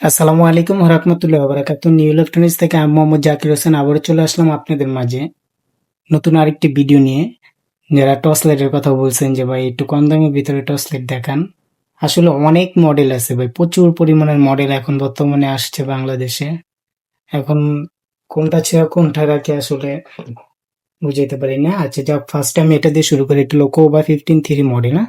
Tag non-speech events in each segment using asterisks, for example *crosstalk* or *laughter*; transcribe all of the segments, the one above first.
আসসালামু আলাইকুম রহমতুল্লাহ বারাকাত new electronics থেকে আমি মোহাম্মদ জাকির হোসেন আবারও চলে আসলাম আপনাদের মাঝে। নতুন আরেকটি ভিডিও নিয়ে। যারা টর্চ লাইটের কথা বলছেন যে, ভাই, একটু কম দামের ভিতরে টর্চ লাইট দেখান। আসলে অনেক মডেল আছে ভাই, প্রচুর পরিমাণের মডেল এখন বর্তমানে আসছে বাংলাদেশে। এখন কোনটা ছেড়ে কোনটা রাখে আসলে বুঝাইতে পারি না। আচ্ছা যাক ফার্স্ট টাইম এটা দিয়ে শুরু করি। এটা লোকো বা ফিফটিন থ্রি মডেল না?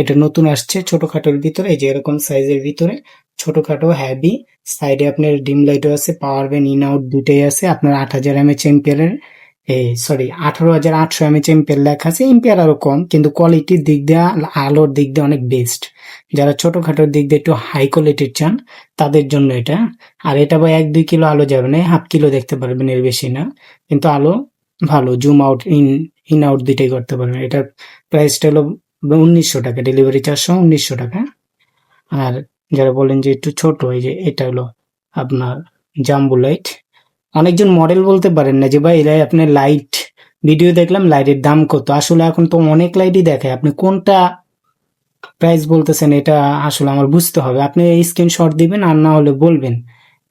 এটা নতুন আসছে ছোটখাটোর ভিতরে, এই যে এরকম সাইজের ভিতরে। ছোটখাটো হ্যাভি সাইডে আপনার ডিম লাইটও আছে পাওয়ার ব্যান্ড ইন আউট দুটোই আছে। আপনার আট হাজার এমএচ এম্পিয়ারের এই সরি আঠারো হাজার আটশো এমএচ এম্পিয়ার লেখা আছে। এম্পিয়ার আরও কম, কিন্তু কোয়ালিটির দিক দিয়ে, আলোর দিক দিয়ে অনেক বেস্ট যারা ছোটখাটোর দিক দিয়ে একটু হাই কোয়ালিটির চান, তাদের জন্য এটা। আর এটা বা এক, দুই কিলো আলো যাবে না হাফ কিলো দেখতে পারবেন, এর বেশি না। কিন্তু আলো ভালো zoom out in in out দুইটাই করতে পারবেন। এটার প্রাইসটা হলো উনিশশো টাকা ডেলিভারি চার্জ উনিশশো টাকা। আর যারা বলেন যে একটু ছোট, এই যে এটা হলো আপনার জাম্বু লাইট অনেকজন মডেল বলতে পারেন না যে, ভাই এরাই আপনার লাইট ভিডিও দেখলাম লাইটের দাম কত? আসলে এখন তো অনেক লাইটই দেখে আপনি কোনটা প্রাইস বলতেছেন, এটা আসলে আমার বুঝতে হবে। আপনি স্ক্রিনশট দিবেন আর না হলে বলবেন।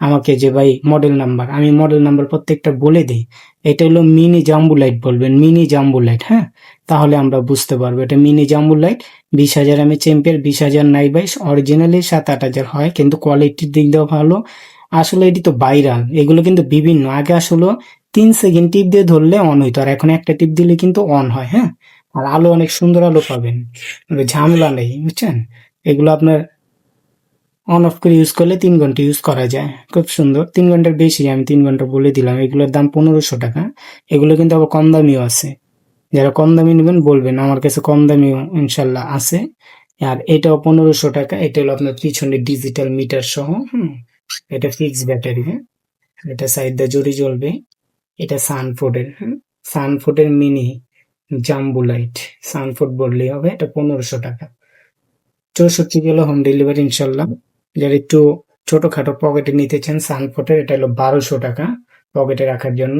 আমাকে যে ভাই মডেল নাম্বার আমি মডেল নাম্বার প্রত্যেকটা বলে দিই। এটা হলো মিনি জাম্বু লাইট বলবেন মিনি জাম্বু লাইট হ্যাঁ? তাহলে আমরা বুঝতে পারব, এটা মিনি জাম্বু লাইট বিশ হাজার এম এমএ চেম্পের বিশ হাজার নাই বাইশ অরিজিনালি সাত আট হাজার হয়, কিন্তু কোয়ালিটির দিক দিয়েও ভালো। আসলে এটি তো ভাইরাল এগুলো কিন্তু বিভিন্ন। আগে আসলে তিন সেকেন্ড টিপ দিয়ে ধরলে অন হইতো, আর এখন একটা টিপ দিলে কিন্তু অন হয় হ্যাঁ? আর আলো অনেক সুন্দর আলো পাবেন, ঝামেলা নেই, বুঝছেন? এগুলো আপনার অন অফ করে ইউজ করলে তিন ঘণ্টা ইউজ করা যায়। খুব সুন্দর। তিন ঘণ্টার বেশি আমি তিন ঘণ্টা বলে দিলাম। এগুলোর দাম পনেরোশো টাকা। এগুলো কিন্তু আবার কম দামিও আছে। যারা কম দামি নেবেন বলবেন, আমার কাছে কম দামিও ইনশাল্লাহ আছে। আর এটাও পনেরোশো টাকা। এটা হলো আপনার পিছনে ডিজিটাল মিটার সহ, হুম, এটা ফিক্স ব্যাটারি হ্যাঁ? এটা সাইড দিয়ে জড়ি জ্বলবে। এটা সানফোর্ডের হ্যাঁ সানফোর্ডের মিনি জাম্বু লাইট সানফোর্ড বললেই হবে, এটা পনেরোশো টাকা। চৌষট্টি কিলো হোম ডেলিভারি ইনশাল্লাহ। যারা একটু ছোটখাটো পকেটে নিতে চান সানফোর্ডের এটা হলো বারোশো টাকা পকেটে রাখার জন্য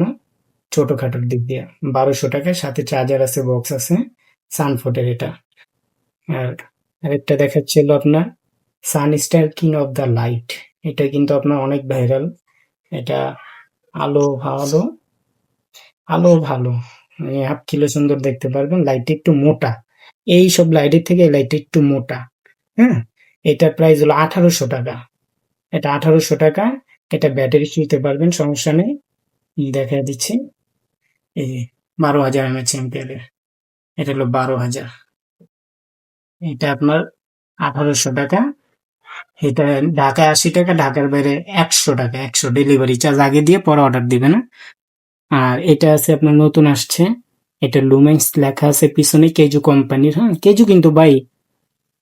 ছোটখাটোর দিক দিয়ে। বারোশো টাকায় সাথে চার্জার আছে বক্স আছে সানফোর্ডের এটা। আর আরেকটা দেখাচ্ছিল আপনার sun star king of the light এটা কিন্তু আপনার অনেক ভাইরাল এটা আলো ভালো আলো, ভালো। হাফ কিলো সুন্দর দেখতে পারবেন। লাইট একটু মোটা। এই সব লাইটের থেকে এই লাইট একটু মোটা। হ্যাঁ? এটার প্রাইস হলো আঠারোশো টাকা। এটা আঠারোশো টাকা, এটা ব্যাটারি নিতে পারবেন, সমস্যা নেই। দেখা দিচ্ছি। এই বারো হাজার এমএচ এম্পিয়ারের এটা হলো বারো হাজার। এটা আপনার আঠারোশো টাকা। এটা ঢাকায় আশি টাকা, ঢাকার বাইরে একশো টাকা, একশো ডেলিভারি চার্জ আগে দিয়ে পরে অর্ডার দিবে না আর এটা আছে আপনার নতুন আসছে। এটা লুমেন্স লেখা আছে, পিছনে কেজু কোম্পানির হ্যাঁ? কেজু কিন্তু ভাই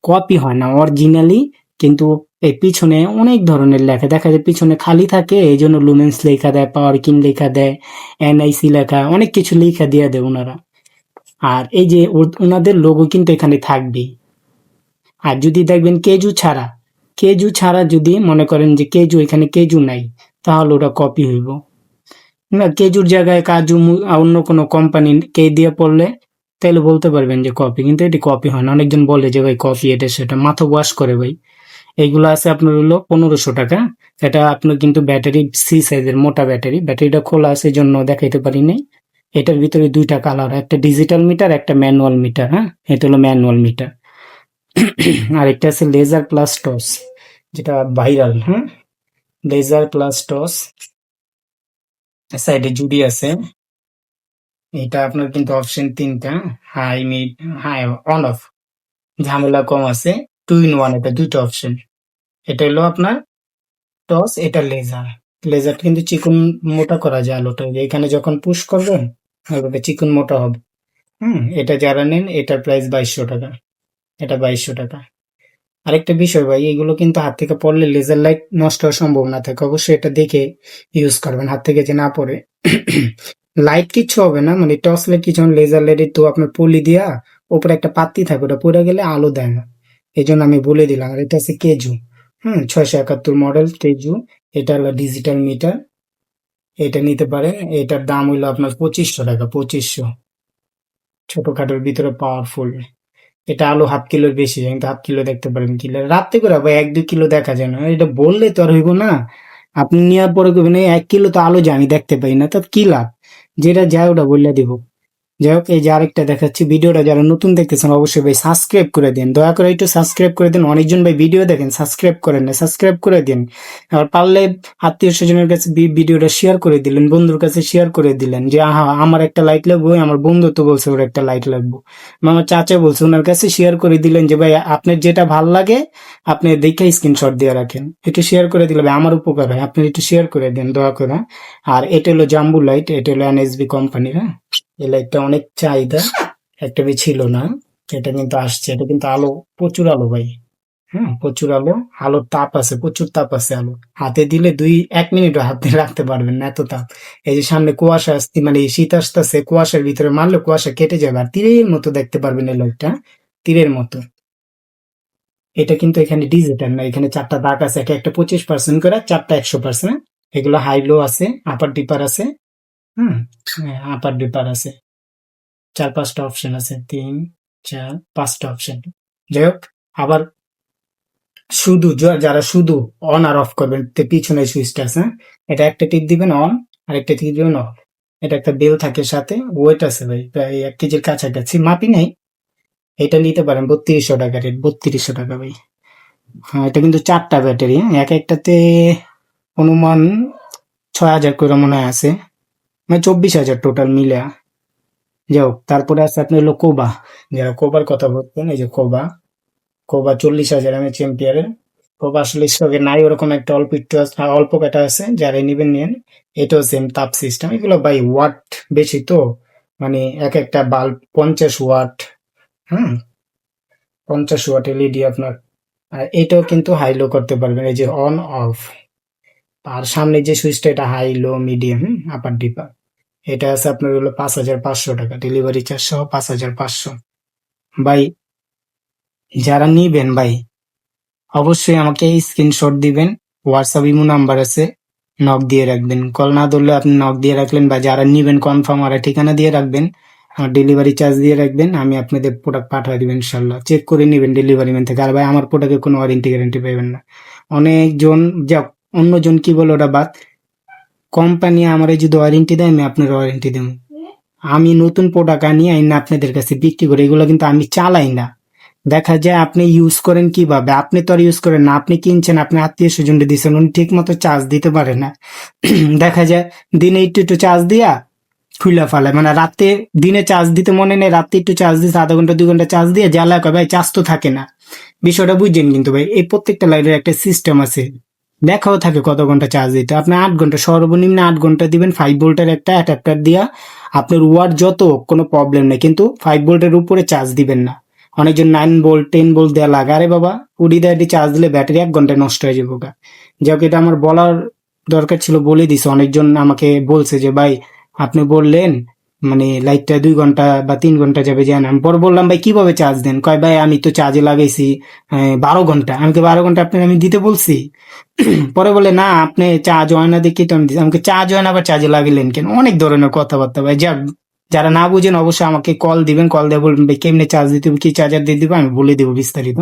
কপি হয় না অরিজিনালি কিন্তু এই পিছনে অনেক ধরনের লেখা, দেখা যায় পিছনে খালি থাকে, এই জন্য লুমেন্স লেখা দেয় পাওয়ার কিন লেখা দেয় এনআইসি লেখা, অনেক কিছু লেখা দিয়ে দেয় ওনারা। আর এই যে ওনাদের লোগো কিন্তু এখানে থাকবেই। আর যদি দেখবেন কেজু ছাড়া কেজু ছাড়া যদি মনে করেন যে কেজু, এখানে কেজু নাই, তাহলে ওটা কপি হইব। না, কেজুর জায়গায় কাজু অন্য কোনো কোম্পানি কে দিয়ে পড়লে তাহলে বলতে পারবেন যে কপি কিন্তু এটি কপি হয় না। অনেকজন বলে যে ভাই কপি এটা সেটা মাথা ওয়াশ করে ভাই। এইগুলো আছে আপনার হলো পনেরোশো টাকা। এটা আপনার কিন্তু ব্যাটারি সি সাইজের মোটা ব্যাটারি ব্যাটারিটা খোলা আছে জন্য দেখাইতে পারি নাই। এটার ভিতরে দুইটা কালার একটা ডিজিটাল মিটার একটা ম্যানুয়াল মিটার হ্যাঁ? এটা হলো ম্যানুয়াল মিটার আর একটা আছে লেজার প্লাস টস যেটা ভাইরাল হ্যাঁ? লেজার প্লাস টস সাইডে জুড়ি আছে। এটা আপনার কিন্তু অপশন তিনটা high mid high on off ঝামেলা কম আছে টু ইন ওয়ান এটা দুইটা অপশন এটা হলো আপনার টস এটা লেজার লেজার কিন্তু চিকন মোটা করা যায় আলোটা। এখানে যখন পুশ করবেন ওইভাবে চিকন মোটা হবে। হুম, এটা যারা নেন, এটার প্রাইস বাইশশো টাকা। এটা বাইশশো টাকা। আরেকটা বিষয় ভাই, এগুলো কিন্তু হাত থেকে পড়লে লেজার লাইট নষ্ট হওয়ার সম্ভাবনা থাকে। অবশ্যই এটা দেখে ইউজ করবেন। হাত থেকে যে না পড়ে লাইট কিচ্ছু হবে না মানে টর্চ লাইট কিছু লেজার লাইটের তো আপনার পলি দিয়া উপরে একটা পাত্তি থাকে ওটা পড়ে গেলে আলো দেয় না। এই জন্য আমি বলে দিলাম, আর এটা হচ্ছে কেজু হুম, ছয়শো একাত্তর মডেল কেজু এটা হলো ডিজিটাল মিটার এটা নিতে পারেন, এটার দাম হইল আপনার পঁচিশশো টাকা, পঁচিশশো। ছোটখাটোর ভিতরে পাওয়ারফুল এটা আলু হাফ কিলোর বেশি কিন্তু হাফ কিলো দেখতে পারেন কিলো রাত্রে করে ভাই এক দুই কিলো দেখা যায় না। এটা বললে তো আর হইব না। আপনি নেওয়ার পরে করবেন এই এক কিলো তো আলু যে আমি দেখতে পাই না, তো কি লাভ? যেটা যায় ওটা বললে দিব। যাই হোক এই যে আরেকটা দেখাচ্ছি, ভিডিওটা যারা নতুন দেখতেছেন, অবশ্যই ভাই সাবস্ক্রাইব করে দিন। দয়া করে একটু সাবস্ক্রাইব করে দিন। অনেকজন ভাই ভিডিও দেখেন সাবস্ক্রাইব করেন না সাবস্ক্রাইব করে দিন। আর পারলে আত্মীয় স্বজনের কাছে ভিডিওটা শেয়ার করে দিলেন, বন্ধুর কাছে শেয়ার করে দিলেন যে, আহা, আমার একটা লাইট লাগবে, আমার বন্ধু তো বলছে ওর একটা লাইট লাগবে। আমার চাচা বলছে, ওনার কাছে শেয়ার করে দিলেন যে, ভাই, আপনার যেটা ভালো লাগে, আপনি দেখে স্ক্রিনশট দিয়ে রাখেন। একটু শেয়ার করে দিলে, ভাই, আমার উপকার হয়, আপনি একটু শেয়ার করে দেন, দয়া করে। আর এটা হলো জাম্বু লাইট এটা হলো এনএসবি কোম্পানির হ্যাঁ? এই লাইটটা অনেক চাহিদা। একটা বি ছিল না, এটা কিন্তু আসছে, এটা কিন্তু আলো, প্রচুর আলো ভাই। হ্যাঁ প্রচুর আলো, আলোর তাপ আছে, প্রচুর তাপ আছে আলো। হাতে দিলে দুই, এক মিনিটও হাতে রাখতে পারবেন না, এত তাপ। এই যে সামনে কুয়াশা আসতে মানে শীত আসতেছে, কুয়াশার ভিতরে মারলে কুয়াশা কেটে যাবে, আর তীরের মতো দেখতে পারবেন এই লাইটটা, তীরের মতো। এটা কিন্তু এখানে ডিজিটাল না, এখানে চারটা দাগ আছে একটা একটা পঁচিশ পার্সেন্ট করে, চারটা একশো পার্সেন্ট এগুলো হাই লো আছে আপার ডিপার আছে। হুম আপার ডিপার আছে। চার, পাঁচটা অপশন আছে। তিন, চার, পাঁচটা অপশন যাই হোক, আবার শুধু যারা শুধু অন আর অফ করবেন, তে পিছনে সুইচটা আছে হ্যাঁ? এটা একটা টিপ দিবেন অন আর একটা টিপ দিবেন অফ এটা একটা বেল থাকে সাথে ওয়েট আছে ভাই, প্রায় এক কেজির কাছাকাছি। মাপি নাই। এটা নিতে পারেন বত্রিশশো টাকা রেট বত্রিশশো টাকা ভাই। হ্যাঁ এটা কিন্তু চারটা ব্যাটারি হ্যাঁ? এক একটাতে অনুমান ছয় হাজার করে মনে হয় আছে। মানে চব্বিশ হাজার টোটাল মিলে যাই হোক, তারপরে আছে আপনি হলো কোবা যারা কোবার কথা বলতেন এই যে কোবা কোবা চল্লিশ হাজার এমএচ এম্পিয়ারের কোবা আসলে স্টকে নাই, ওরকম একটা অল্প একটু আছে- অল্প কাটা আছে, যারা নিবেন, নিন। এটাও সেম তাপ সিস্টেম এগুলো বাই ওয়াট বেশি তো মানে এক একটা বাল্ব পঞ্চাশ ওয়াট হুম, পঞ্চাশ ওয়াট এলইডি আপনার। আর এটাও কিন্তু হাই লো করতে পারবেন, এই যে অন অফ আর সামনে যে সুইচটা এটা high low medium hmm upper dipper এটা আছে আপনার হলো পাঁচ হাজার পাঁচশো টাকা ডেলিভারি চার্জ সহ পাঁচ হাজার পাঁচশো। ভাই, যারা নিবেন ভাই, অবশ্যই আমাকে স্ক্রিনশট দিবেন হোয়াটসঅ্যাপ ইমো নাম্বার আছে নক দিয়ে রাখবেন। কল না ধরলে আপনি নক দিয়ে রাখলেন বা যারা নিবেন কনফার্ম আর ঠিকানা দিয়ে রাখবেন আমার ডেলিভারি চার্জ দিয়ে রাখবেন, আমি আপনাদের প্রোডাক্ট পাঠিয়ে দিবেন ইনশাল্লাহ। চেক করে নেবেন ডেলিভারি ম্যান থেকে। আর ভাই, আমার প্রোডাক্টে কোনো ওয়ারেন্টি গ্যারেন্টি পাবেন না। অনেকজন, যাক, অন্যজন কি বলে ওটা বাদ। কোম্পানি আমার যদি ওয়ারেন্টি দেয়, আমি আপনার ওয়ারেন্টি দেবো। আমি নতুন প্রোডাক্ট আনি আইন আপনাদের কাছে বিক্রি করি, এগুলো কিন্তু আমি চালাই না। দেখা যায় আপনি ইউজ করেন কীভাবে? আপনি তো আর ইউজ করেন না, আপনি কিনছেন, আপনি আত্মীয় স্বজনকে দিচ্ছেন উনি ঠিক মতো চার্জ দিতে পারে না। *clears throat* দেখা যায় দিনে একটু একটু চার্জ দিয়া খুলে ফেলে। মানে রাতে দিনে চার্জ দিতে মনে নেই, রাতে একটু চার্জ দিতে আধা ঘণ্টা, দুই ঘণ্টা চার্জ দিয়ে জ্বালা কয়, ভাই চার্জ তো থাকে না। বিষয়টা বুঝছেন কিন্তু ভাই, এই প্রত্যেকটা লাইটের একটা সিস্টেম আছে। দেখাও থাকে কত ঘণ্টা চার্জ দিতে। আপনি আট ঘণ্টা, সর্বনিম্ন আট ঘণ্টা দিবেন ফাইভ ভোল্টের একটা অ্যাডাপ্টার দিয়া। আপনার ওয়ার যত কোনো প্রবলেম নেই। কিন্তু ফাইভ ভোল্টের উপরে চার্জ দিবেন না। অনেকজন নাইন ভোল্ট টেন ভোল্ট দেওয়া লাগে। আরে বাবা উড়ি দেয় চার্জ দিলে ব্যাটারি এক ঘন্টায় নষ্ট হয়ে যাব গা। যাক এটা আমার বলার দরকার ছিল, বলে দিছে। অনেকজন আমাকে বলছে যে, ভাই, আপনি বললেন মানে লাইটটা দুই ঘণ্টা বা তিন ঘণ্টা যাবে জান আমি পরে বললাম, ভাই, কীভাবে চার্জ দেন? কয়, ভাই, আমি তো চার্জে লাগাইছি বারো ঘণ্টা। আমাকে বারো ঘণ্টা আপনার আমি দিতে বলছি? *clears throat* পরে বলে, না, আপনি চার্জ হয় না দেখি তো আমি আমাকে চার্জ হয় না, আবার চার্জে লাগিলেন কেন? অনেক ধরনের কথাবার্তা, ভাই। যাক যারা না বুঝেন, অবশ্যই আমাকে কল দিবেন কল দিয়ে বলবেন, ভাই, কেমনে চার্জ দিতে কি চার্জার দিয়ে দিবে? আমি বলে দেবো বিস্তারিত।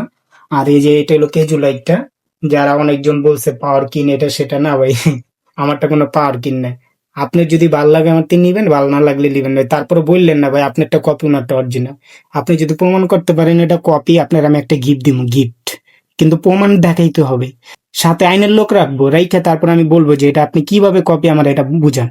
আর এই যে, এটা হলো কেজু লাইটটা যারা অনেকজন বলছে পাওয়ার কিন এটা, সেটা না, ভাই। *laughs* আমারটা কোনো পাওয়ার কিন নাই। আপনার যদি ভালো লাগে আমার তিনি নিবেন, ভালো না লাগলে নিবেন ভাই তারপরে বললেন না ভাই, আপনারটা কপি ওনারটা অরিজিনাল আপনি যদি প্রমাণ করতে পারেন, এটা কপি আপনার আমি একটা গিফট দিব গিফট কিন্তু প্রমাণ দেখাইতে হবে। সাথে আইনের লোক রাখব, রাইখে তারপর আমি বলব যে এটা আপনি কীভাবে কপি আমার এটা বুঝান।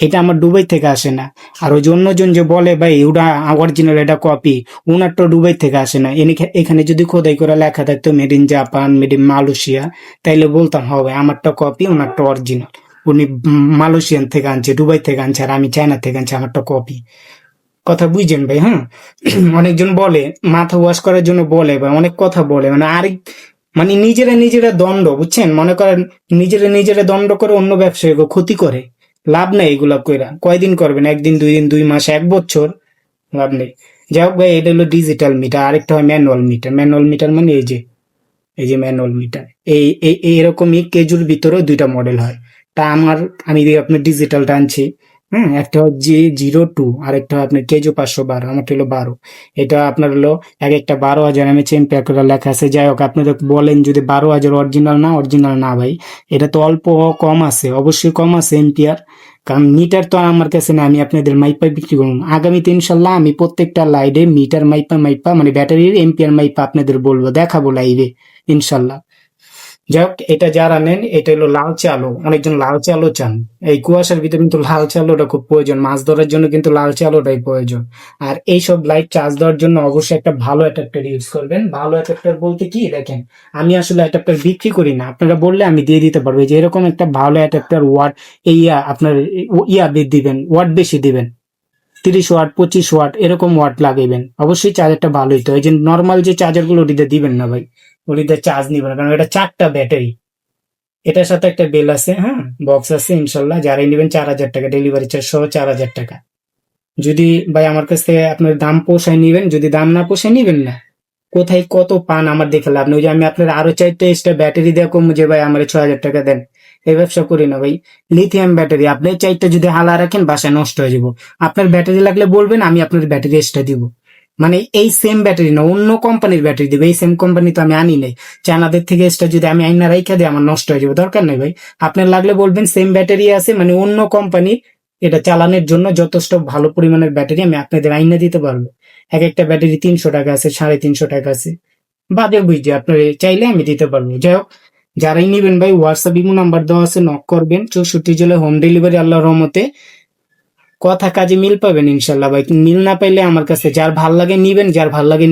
এটা আমার দুবাই থেকে আসে না। আর ওই অন্যজন যে বলে ভাই, ওটা অরিজিনাল এটা কপি ওনারটা দুবাই থেকে আসে না। এনে- এখানে যদি খোদাই করে লেখা থাকতো made in Japan made in Malaysia তাইলে বলতাম হবে আমারটা কপি ওনারটা অরিজিনাল উনি মালয়েশিয়ান থেকে আনছে, দুবাই থেকে আনছে, আর আমি চায়না থেকে আনছি, আমারটা কপি কথা বুঝছেন ভাই হ্যাঁ? অনেকজন বলে, মাথা ওয়াশ করার জন্য বলে বা অনেক কথা বলে মানে আরেক মানে নিজেরা নিজেরা দণ্ড, বুঝছেন? মনে করেন নিজেরা নিজেরা দণ্ড করে অন্য ব্যবসায়ীকে ক্ষতি করে, লাভ নেই এগুলা কইরা। কয়দিন করবেন? একদিন, দুই দিন, দুই মাস, এক বছর? লাভ নেই। যাই হোক ভাই, এটা হলো ডিজিটাল মিটার আরেকটা হয় ম্যানুয়াল মিটার ম্যানুয়াল মিটার মানে এই যে এই যে ম্যানুয়াল মিটার এই এরকমই কেজুর ভিতরেও দুইটা মডেল হয়। তা আমার, আমি আপনার ডিজিটালটা আনছি। হ্যাঁ একটা জি জিরো টু আর একটা আপনার কেজো পাঁচশো বারো আমারটা হলো বারো। এটা আপনার হলো এক একটা বারো হাজার এমএচ এম্পিয়ার করে লেখা আছে। যাই হোক, আপনারা বলেন যদি বারো হাজার অরিজিনাল না অরিজিনাল না ভাই। এটা তো অল্প কম আছে, অবশ্যই কম আছে এম্পিয়ার কারণ মিটার তো আমার কাছে না আমি আপনাদের মাইপা বিক্রি করুন আগামীতে ইনশাল্লাহ আমি প্রত্যেকটা লাইডে মিটার মাইপা মাইপা মানে ব্যাটারির এম্পিয়ার মাইপা আপনাদের বলব, দেখাবো লাইভে ইনশাল্লাহ। যাই হোক এটা যারা নেন, এটা হলো লালচে আলো অনেকজন লালচে আলো চান। এই কুয়াশার ভিতরে কিন্তু লালচে আলোটা খুব প্রয়োজন। মাছ ধরার জন্য কিন্তু লালচে আলোটাই প্রয়োজন। আর এইসব লাইট চার্জ দেওয়ার জন্য অবশ্যই একটা ভালো অ্যাডাপ্টার ইউজ করবেন। ভালো অ্যাডাপ্টার বলতে কি? দেখেন, আমি আসলে অ্যাডাপ্টার বিক্রি করি না। আপনারা বললে আমি দিয়ে দিতে পারব। যে এরকম একটা ভালো অ্যাডাপ্টার ওয়াট, এই ইয়া আপনার, ইয়া দিবেন, ওয়াট বেশি দিবেন। তিরিশ ওয়াট, পঁচিশ ওয়াট, এরকম ওয়াট লাগাইবেন। অবশ্যই চার্জারটা ভালো হইতে এই যে নর্মাল যে চার্জারগুলো ওটিতে দিবেন না ভাই। ওটিতে চার্জ নিবেন না, কারণ এটা চারটা ব্যাটারি এটার সাথে একটা বেল আছে হ্যাঁ? বক্স আছে, ইনশাল্লাহ। যারাই নেবেন চার হাজার টাকা ডেলিভারি চার্জ সহ চার হাজার টাকা। যদি ভাই আমার কাছ থেকে আপনার দাম পোষায় নিবেন, যদি দাম না পোষায় নিবেন না, কোথায় কত পান আমার দেখে লাভ নেই। যে আমি আপনার আরও চারটে এক্সট্রা ব্যাটারি দেওয়া কম যে ভাই আমার ছয় হাজার টাকা দেন। এই ব্যবসা করি না ভাই। লিথিয়াম ব্যাটারি আপনি চারটা যদি হালা রাখেন, বাসায় নষ্ট হয়ে যাব। আপনার ব্যাটারি লাগলে বলবেন, আমি আপনার ব্যাটারি এক্সট্রা দিব। মানে এই সেম ব্যাটারি না, অন্য কোম্পানির ব্যাটারি দিবে, এই সেম কোম্পানি তো আমি আনি নাই। চায়নাদের থেকে এক্সট্রা যদি আমি আইনা রাইখা দিই, আমার নষ্ট হয়ে যাবে, দরকার নেই ভাই। আপনার লাগলে বলবেন সেম ব্যাটারি আছে মানে অন্য কোম্পানি এটা চালানোর জন্য যথেষ্ট ভালো পরিমাণের ব্যাটারি আমি আপনাদের আইনা দিতে পারব। এক একটা ব্যাটারি তিনশো টাকা আছে, সাড়ে তিনশো টাকা আছে। বাদে বুঝছি আপনার চাইলে আমি দিতে পারব। যাই হোক, যারাই নিবেন ভাই হোয়াটসঅ্যাপ ইমো নাম্বার দেওয়া আছে নক করবেন। চৌষট্টি জেলায় হোম ডেলিভারি আল্লাহ রহমতে কথা কাজে মিল পাবেন ইনশাল্লাহ ভাই। মিল না পাইলে আমার কাছে যার ভালো লাগে নিবেন, যার ভালো লাগে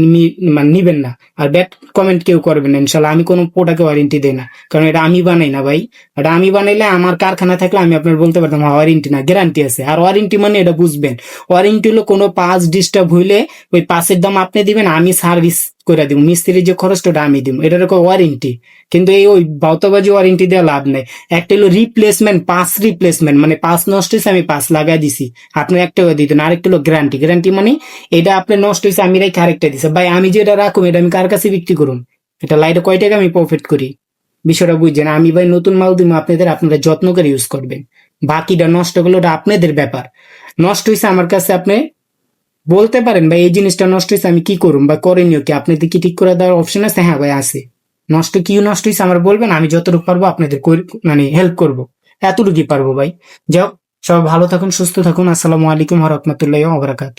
মানে নিবেন না। আর ব্যাড কমেন্ট কেউ করবেন ইনশাল্লাহ। আমি কোনো প্রোডাক্টে ওয়ারেন্টি দেই না। কারণ এটা আমি বানাই না ভাই। এটা আমি বানাইলে আমার কারখানা থাকলে আমি আপনার বলতে পারতাম ওয়ারেন্টি না গ্যারান্টি আছে। আর ওয়ারেন্টি মানে এটা বুঝবেন। ওয়ারেন্টি হলো কোনো পাঁচ ডিস্টার্ব হইলে ওই পাঁচের দাম আপনি দিবেন, আমি সার্ভিস করে দিব মিস্ত্রির যে খরচটা ওটা আমি দিব এটার ওয়ারেন্টি কিন্তু এই ওই বাউতাবাজি ওয়ারেন্টি দেওয়া লাভ নেই। একটা হলো রিপ্লেসমেন্ট পাঁচ রিপ্লেসমেন্ট মানে পাঁচ নষ্ট হয়েছে আমি পাঁচ লাগাই দিছি। আপনি একটা দিতেন, আরেকটা হলো গ্যারান্টি গ্যারান্টি মানে এটা আপনার নষ্ট হয়েছে আমি রেখে আরেকটা দিছি। ভাই, আমি যেটা রাখুন এটা আমি কার কাছে বিক্রি করুন এটা লাইটে কয় টাকা আমি প্রফিট করি? বিষয়টা বুঝছেন? আমি ভাই নতুন মাল দিব আপনাদের আপনারা যত্ন করে ইউজ করবেন। বাকিটা নষ্ট করলে ওটা আপনাদের ব্যাপার। নষ্ট হয়েছে আমার কাছে আপনি বলতে পারেন, ভাই, এই জিনিসটা নষ্ট হয়েছে, আমি কি করুম? বা করণীয় কি? আপনাদের কি ঠিক করে দেওয়ার অপশন আছে? হ্যাঁ ভাই, আছে। নষ্ট কি নষ্ট হয়েছে আমার বলবেন, আমি যতটুকু পারব আপনাদের মানে হেল্প করব। এতটুকুই পারব, ভাই। যাই সবাই ভালো থাকুন, সুস্থ থাকুন। আসসালামু আলাইকুম রহমতুল্লাহ ওবরাকাত